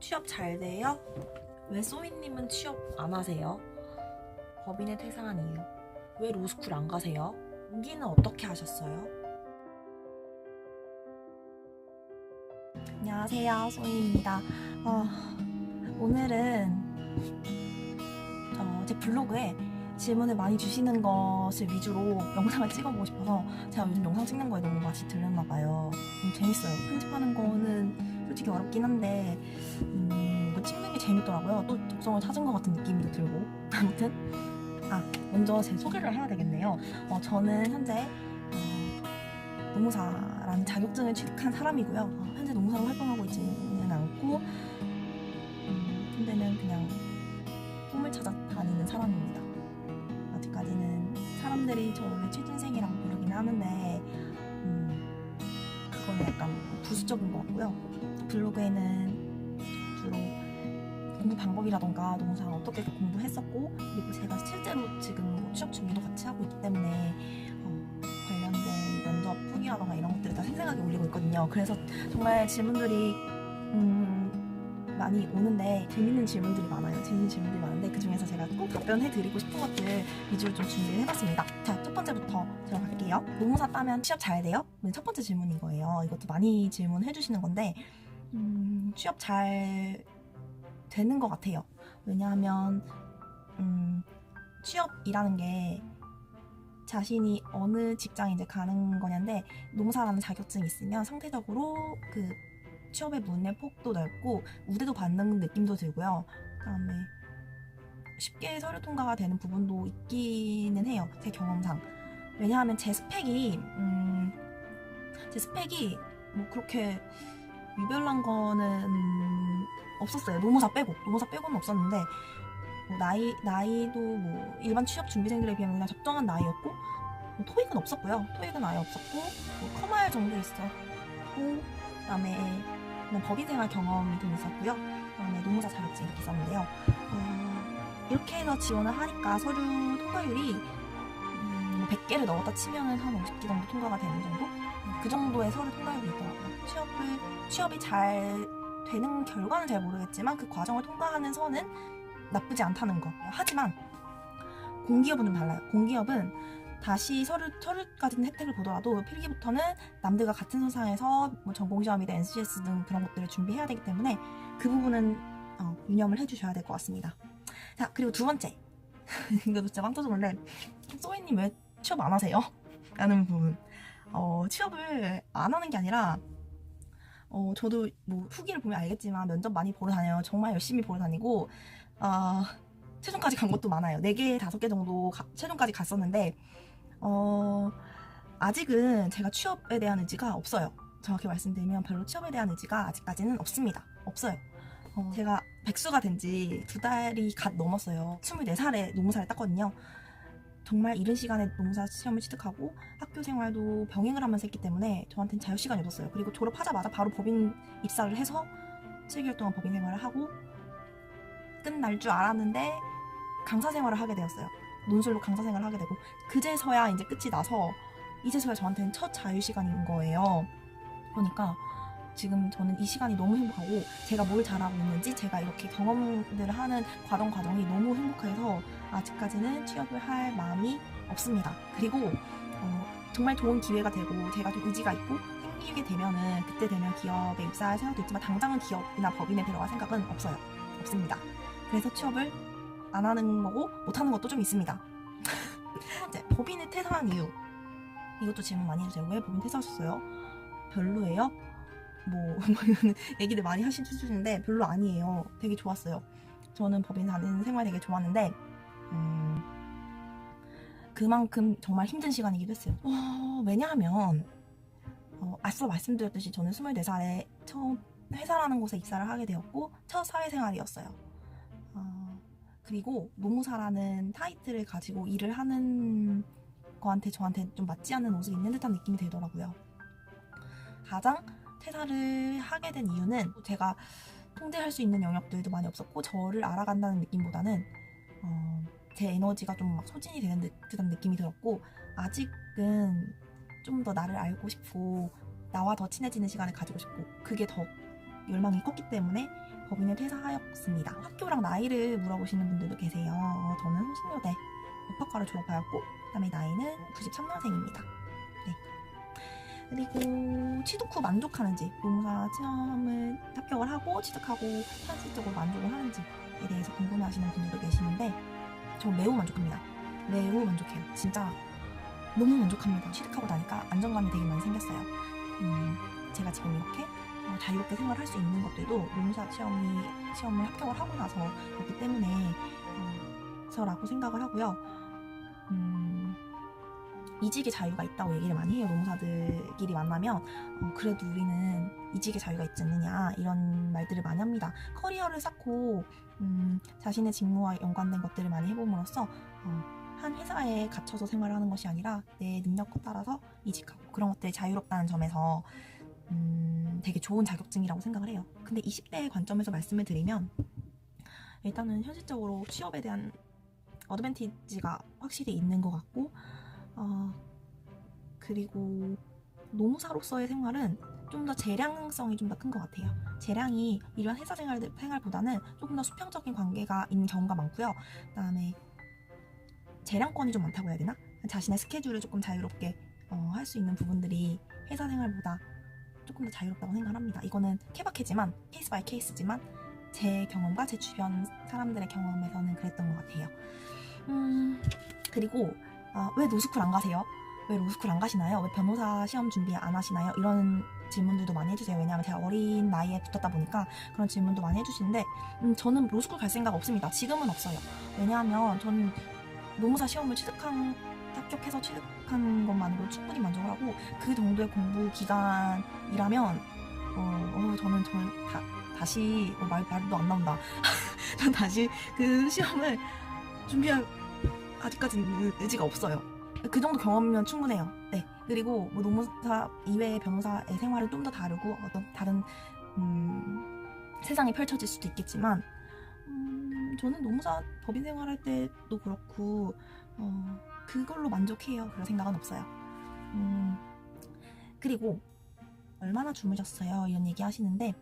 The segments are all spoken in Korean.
취업 잘 돼요? 왜 소희님은 취업 안 하세요? 법인에 퇴사한 이유. 왜 로스쿨 안 가세요? 공기는 어떻게 하셨어요? 안녕하세요, 소희입니다. 어, 오늘은 어, 제 블로그에 질문을 많이 주시는 것을 위주로 영상을 찍어보고 싶어서 제가 요즘 영상 찍는 거에 너무 맛이 들렸나 봐요. 음, 재밌어요. 편집하는 거는 솔직히 어렵긴 한데 음, 이거 찍는 게 재밌더라고요. 또 적성을 찾은 것 같은 느낌도 들고 아무튼 아 먼저 제 소개를 해야 되겠네요. 어, 저는 현재 어, 노무사라는 자격증을 취득한 사람이고요. 어, 현재 노무사로 활동하고 있지는 않고 음, 현재는 그냥 꿈을 찾아 다니는 사람입니다. 아직까지는 사람들이 저를 취준생이라고 부르긴 하는데 음, 그건 약간 부수적인 것 같고요. 블로그에는 주로 공부 방법이라던가 농사를 어떻게 공부했었고 그리고 제가 실제로 지금 뭐 취업 준비도 같이 하고 있기 때문에 어, 관련된 면접 후기라던가 이런 것들을 다 생생하게 올리고 있거든요. 그래서 정말 질문들이 음, 많이 오는데 재밌는 질문들이 많아요. 재밌는 질문들이 많은데 그 중에서 제가 꼭 답변해 드리고 싶은 것들 위주로 좀 준비를 해봤습니다. 자, 첫 번째부터 들어갈게요. 노무사 따면 취업 잘 돼요? 네, 첫 번째 질문인 거예요. 이것도 많이 질문해 주시는 건데 음, 취업 잘 되는 것 같아요. 왜냐하면 음, 취업이라는 게 자신이 어느 직장에 이제 가는 거냐인데 노무사라는 자격증이 있으면 상대적으로 그 취업의 문의 폭도 넓고 우대도 받는 느낌도 들고요. 그다음에 쉽게 서류 통과가 되는 부분도 있기는 해요. 제 경험상. 왜냐하면 제 스펙이 음, 제 스펙이 뭐 그렇게 유별난 거는 없었어요. 노무사 빼고 노무사 빼고는 없었는데 뭐 나이 나이도 뭐 일반 취업 준비생들에 비하면 그냥 적정한 나이였고 뭐 토익은 없었고요. 토익은 아예 없었고 뭐 커마일 정도 있었고 그다음에 그냥 법인생활 경험이 좀 있었고요. 그다음에 노무사 자격증 이렇게 있었는데요. 어, 이렇게 해서 지원을 하니까 서류 통과율이 음, 100개를 넣었다 치면은 한 50개 정도 통과가 되는 정도? 그 정도의 서류 통과율이 있더라고요. 취업을 취업이 잘 되는 결과는 잘 모르겠지만 그 과정을 통과하는 선은 나쁘지 않다는 거. 하지만 공기업은 좀 달라요. 공기업은 다시 서류 서류까지는 혜택을 보더라도 필기부터는 남들과 같은 선상에서 뭐 전공시험이나 NCS 등 그런 것들을 준비해야 되기 때문에 그 부분은 어, 유념을 해주셔야 될 것 같습니다. 자 그리고 두 번째 이거 진짜 빵 터졌는데 소희님 왜 취업 안 하세요? 라는 부분. 어, 취업을 안 하는 게 아니라 어, 저도 뭐 후기를 보면 알겠지만 면접 많이 보러 다녀요. 정말 열심히 보러 다니고 아, 최종까지 간 것도 많아요. 4개, 5개 정도 가- 최종까지 갔었는데 어, 아직은 제가 취업에 대한 의지가 없어요. 정확히 말씀드리면 별로 취업에 대한 의지가 아직까지는 없습니다. 없어요. 어, 제가 백수가 된 지 두 달이 갓 넘었어요. 24살에 노무사를 땄거든요. 정말 이른 시간에 노무사 시험을 취득하고 학교 생활도 병행을 하면서 했기 때문에 저한테는 자유 시간이 없었어요. 그리고 졸업하자마자 바로 법인 입사를 해서 7개월 동안 법인 생활을 하고 끝날 줄 알았는데 강사 생활을 하게 되었어요. 논술로 강사 생활을 하게 되고 그제서야 이제 끝이 나서 이제서야 저한테는 첫 자유 시간인 거예요. 그러니까 지금 저는 이 시간이 너무 행복하고 제가 뭘 잘하고 있는지 제가 이렇게 경험들을 하는 과정 과정이 너무 행복해서 아직까지는 취업을 할 마음이 없습니다. 그리고 어, 정말 좋은 기회가 되고 제가 좀 의지가 있고 생기게 되면은 그때 되면 기업에 입사할 생각도 있지만 당장은 기업이나 법인에 들어갈 생각은 없어요. 없습니다. 그래서 취업을 안 하는 거고 못 하는 것도 좀 있습니다. 세 번째, 법인에 퇴사한 이유. 이것도 질문 많이 해주세요. 왜 법인 퇴사하셨어요? 별로예요? 뭐, 뭐 이런 얘기들 많이 수준인데 별로 아니에요. 되게 좋았어요. 저는 법인 다니는 생활 되게 좋았는데 음, 그만큼 정말 힘든 시간이기도 했어요. 어, 왜냐하면 어, 앞서 말씀드렸듯이 저는 24살에 처음 회사라는 곳에 입사를 하게 되었고 첫 사회생활이었어요. 어, 그리고 노무사라는 타이틀을 가지고 일을 하는 거한테 저한테 좀 맞지 않는 옷을 입는 듯한 느낌이 들더라고요. 가장 퇴사를 하게 된 이유는 제가 통제할 수 있는 영역들도 많이 없었고 저를 알아간다는 느낌보다는 어, 제 에너지가 좀 막 소진이 되는 듯- 듯한 느낌이 들었고 아직은 좀 더 나를 알고 싶고 나와 더 친해지는 시간을 가지고 싶고 그게 더 열망이 컸기 때문에 법인을 퇴사하였습니다. 학교랑 나이를 물어보시는 분들도 계세요. 어, 저는 홍신여대 법학과를 졸업하였고 그다음에 나이는 93년생입니다. 네. 그리고 취득 후 만족하는지 노무사 시험을 합격을 하고 취득하고 현실적으로 만족을 하는지에 대해서 궁금해하시는 분들도 계시는데 저 매우 만족합니다. 매우 만족해요. 진짜 너무 만족합니다. 취득하고 나니까 안정감이 되게 많이 생겼어요. 음, 제가 지금 이렇게 어, 자유롭게 생활할 수 있는 것들도 노무사 시험이 시험을 합격을 하고 나서였기 때문에 어, 서라고 생각을 하고요. 음, 이직의 자유가 있다고 얘기를 많이 해요. 노무사들끼리 만나면 어, 그래도 우리는 이직의 자유가 있지 않느냐 이런 말들을 많이 합니다. 커리어를 쌓고 음, 자신의 직무와 연관된 것들을 많이 해봄으로써 어, 한 회사에 갇혀서 생활하는 것이 아니라 내 능력에 따라서 이직하고 그런 것들이 자유롭다는 점에서 음, 되게 좋은 자격증이라고 생각을 해요. 근데 20대의 관점에서 말씀을 드리면 일단은 현실적으로 취업에 대한 어드밴티지가 확실히 있는 것 같고 어, 그리고 노무사로서의 생활은 좀 더 재량성이 좀 더 큰 것 같아요. 재량이 이런 회사 생활, 생활 보다는 조금 더 수평적인 관계가 있는 경우가 많고요. 그 다음에 재량권이 좀 많다고 해야 되나? 자신의 스케줄을 조금 자유롭게 어, 할 수 있는 부분들이 회사 생활보다 조금 더 자유롭다고 생각합니다. 이거는 케바케지만 케이스 바이 케이스지만 제 경험과 제 주변 사람들의 경험에서는 그랬던 것 같아요. 음, 그리고 아, 왜 노스쿨 안 가세요? 왜 로스쿨 안 가시나요? 왜 변호사 시험 준비 안 하시나요? 이런 질문들도 많이 해주세요. 왜냐하면 제가 어린 나이에 붙었다 보니까 그런 질문도 많이 해주시는데 음, 저는 로스쿨 갈 생각 없습니다. 지금은 없어요. 왜냐하면 저는 노무사 시험을 취득한 합격해서 취득한 것만으로 충분히 만족을 하고 그 정도의 공부 기간이라면 어, 어, 저는 저는 다, 다시 어, 말 말도 안 나온다. 전 다시 그 시험을 준비할 아직까지 의지가 없어요. 그 정도 경험이면 충분해요. 네. 그리고 뭐 노무사 이외의 변호사의 생활은 좀 더 다르고 어떤 다른 음, 세상이 펼쳐질 수도 있겠지만 음, 저는 노무사 법인 생활할 때도 그렇고 어, 그걸로 만족해요. 그럴 생각은 없어요. 음, 그리고 얼마나 주무셨어요? 이런 얘기 하시는데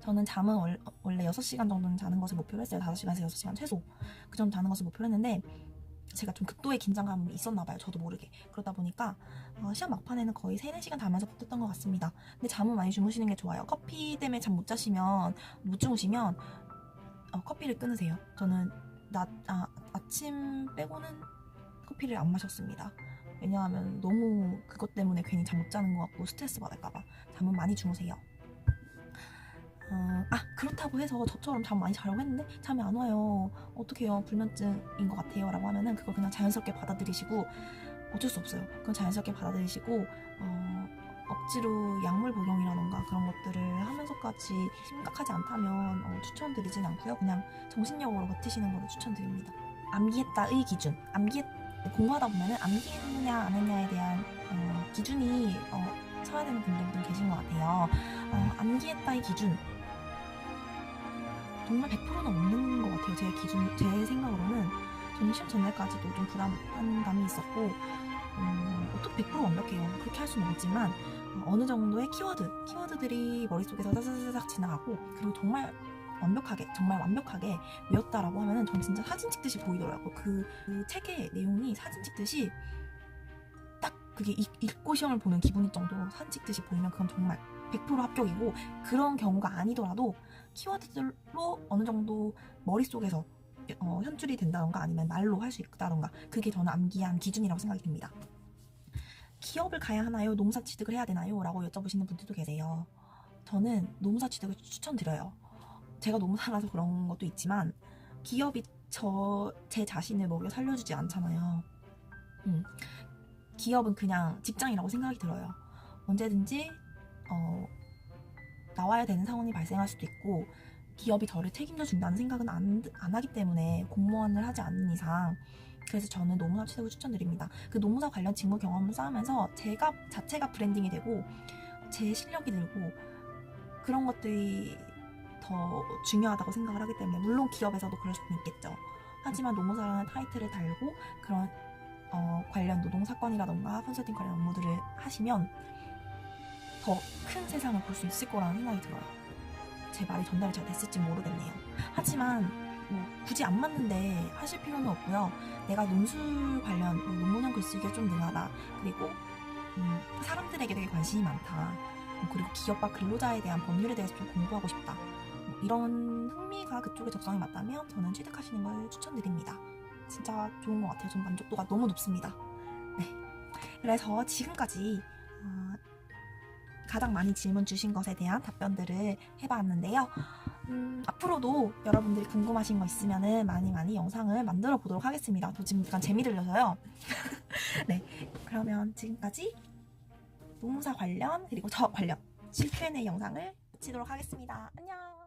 저는 잠은 월, 원래 6시간 정도는 자는 것을 목표로 했어요. 5시간에서 6시간 최소. 그 정도 자는 것을 목표로 했는데 제가 좀 극도의 긴장감이 있었나 봐요. 저도 모르게. 그러다 보니까 어, 시험 막판에는 거의 3, 4시간 자면서 버텼던 것 같습니다. 근데 잠은 많이 주무시는 게 좋아요. 커피 때문에 잠 못 자시면 못 주무시면 어, 커피를 끊으세요. 저는 낮 아, 아침 빼고는 커피를 안 마셨습니다. 왜냐하면 너무 그것 때문에 괜히 잠 못 자는 것 같고 스트레스 받을까봐 잠은 많이 주무세요. 어, 아 그렇다고 해서 저처럼 잠 많이 자려고 했는데 잠이 안 와요. 어떡해요 불면증인 것 같아요 라고 하면은 그걸 그냥 자연스럽게 받아들이시고 어쩔 수 없어요. 그건 자연스럽게 받아들이시고 어, 억지로 약물 복용이라던가 그런 것들을 하면서까지 심각하지 않다면 어, 추천드리진 않고요. 그냥 정신력으로 버티시는 거를 추천드립니다. 암기했다의 기준. 암기 공부하다 보면은 암기했느냐 안 했냐에 대한 어, 기준이 어, 쳐야 되는 분들도 계신 것 같아요. 어, 암기했다의 기준. 정말 100%는 없는 것 같아요. 제 기준, 제 생각으로는 저는 시험 전날까지도 좀 불안감이 있었고 음, 어떻게 100% 완벽해요. 그렇게 할 수는 없지만 어, 어느 정도의 키워드, 키워드들이 머릿속에서 사사사삭 지나가고 그리고 정말 완벽하게, 정말 완벽하게 외웠다라고 하면은 전 진짜 사진 찍듯이 보이더라고요. 그, 그 책의 내용이 사진 찍듯이 딱 그게 읽, 읽고 시험을 보는 기분일 정도로 사진 찍듯이 보이면 그건 정말 100% 합격이고 그런 경우가 아니더라도 키워드들로 어느 정도 머릿속에서 어, 현출이 된다던가 아니면 말로 할 수 있다던가 그게 저는 암기한 기준이라고 생각이 듭니다. 기업을 가야 하나요? 농사 취득을 해야 되나요? 라고 여쭤보시는 분들도 계세요. 저는 농사 취득을 추천드려요. 제가 농사라서 그런 것도 있지만 기업이 저 제 자신을 먹여 살려주지 않잖아요. 음, 기업은 그냥 직장이라고 생각이 들어요. 언제든지 어, 나와야 되는 상황이 발생할 수도 있고 기업이 저를 책임져 준다는 생각은 안, 안 하기 때문에 공무원을 하지 않는 이상 그래서 저는 노무사 취득을 추천드립니다. 그 노무사 관련 직무 경험을 쌓으면서 제가 자체가 브랜딩이 되고 제 실력이 늘고 그런 것들이 더 중요하다고 생각을 하기 때문에 물론 기업에서도 그럴 수는 있겠죠. 하지만 노무사라는 타이틀을 달고 그런 어, 관련 노동 사건이라던가 컨설팅 관련 업무들을 하시면 더 큰 세상을 볼 수 있을 거라는 생각이 들어요. 제 말이 전달이 잘 됐을지 모르겠네요. 하지만 뭐 굳이 안 맞는데 하실 필요는 없고요. 내가 논술 관련 뭐 논문형 글쓰기에 좀 능하다. 그리고 음, 사람들에게 되게 관심이 많다. 뭐 그리고 기업과 근로자에 대한 법률에 대해서 좀 공부하고 싶다. 뭐 이런 흥미가 그쪽에 적성에 맞다면 저는 취득하시는 걸 추천드립니다. 진짜 좋은 것 같아요. 전 만족도가 너무 높습니다. 네. 그래서 지금까지 어, 가장 많이 질문 주신 것에 대한 답변들을 해봤는데요. 음, 앞으로도 여러분들이 궁금하신 거 있으면은 많이 많이 영상을 만들어 보도록 하겠습니다. 저 지금 약간 재미 들려서요. 네. 그러면 지금까지 노무사 관련 그리고 저 관련 실패의 영상을 마치도록 하겠습니다. 안녕!